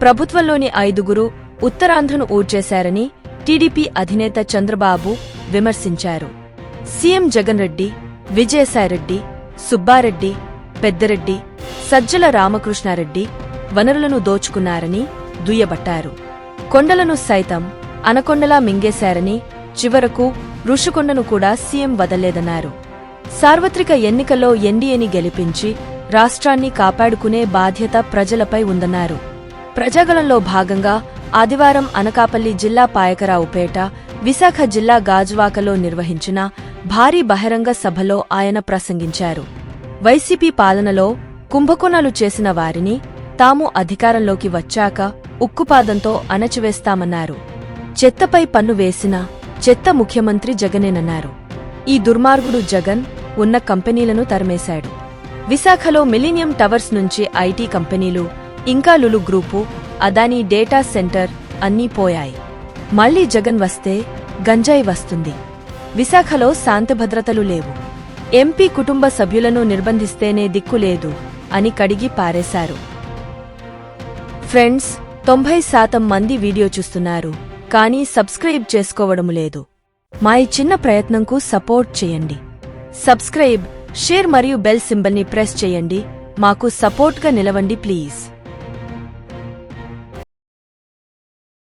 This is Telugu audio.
ప్రభుత్వంలోని ఐదుగురు ఉత్తరాంధ్రను ఊడ్చేశారని టీడీపీ అధినేత చంద్రబాబు విమర్శించారు. సీఎం జగన్ రెడ్డి విజయసాయిరెడ్డి సుబ్బారెడ్డి పెద్దరెడ్డి సజ్జల రామకృష్ణారెడ్డి వనరులను దోచుకున్నారని దుయ్యబట్టారు. కొండలను సైతం అనకొండలా మింగేశారని చివరకు ఋషికొండను కూడా సీఎం వదల్లేదన్నారు. సార్వత్రిక ఎన్నికల్లో ఎన్డీఏని గెలిపించి రాష్ట్రాన్ని కాపాడుకునే బాధ్యత ప్రజలపై ఉందన్నారు. ప్రజాగలంలో భాగంగా ఆదివారం అనకాపల్లి జిల్లా పాయకరావుపేట విశాఖ జిల్లా గాజువాకలో నిర్వహించిన భారీ బహిరంగ సభలో ఆయన ప్రసంగించారు. వైసీపీ పాలనలో కుంభకోణాలు చేసిన వారిని తాము అధికారంలోకి వచ్చాక ఉక్కుపాదంతో అణచివేస్తామన్నారు. చెత్తపై పన్ను వేసిన చెత్త ముఖ్యమంత్రి జగనేనన్నారు. ఈ దుర్మార్గుడు జగన్ ఉన్న కంపెనీలను తరిమేశాడు. విశాఖలో మిలీనియం టవర్స్ నుంచి ఐటీ కంపెనీలు ఇంకా Lulu group Adani data centre అన్నీ పోయాయి. మళ్ళీ జగన్ వస్తే గంజాయి వస్తుంది. విశాఖలో శాంతిభద్రతలు లేవు. ఎంపీ కుటుంబ సభ్యులను నిర్బంధిస్తేనే దిక్కులేదు అని కడిగి పారేశారు. ఫ్రెండ్స్ తొంభై శాతం మంది వీడియో చూస్తున్నారు కానీ సబ్స్క్రైబ్ చేసుకోవడం లేదు. మా ఈ చిన్న ప్రయత్నంకు సపోర్ట్ చేయండి. సబ్స్క్రైబ్ షేర్ మరియు బెల్ సింబల్ని ప్రెస్ చేయండి. మాకు సపోర్ట్గా నిలవండి ప్లీజ్.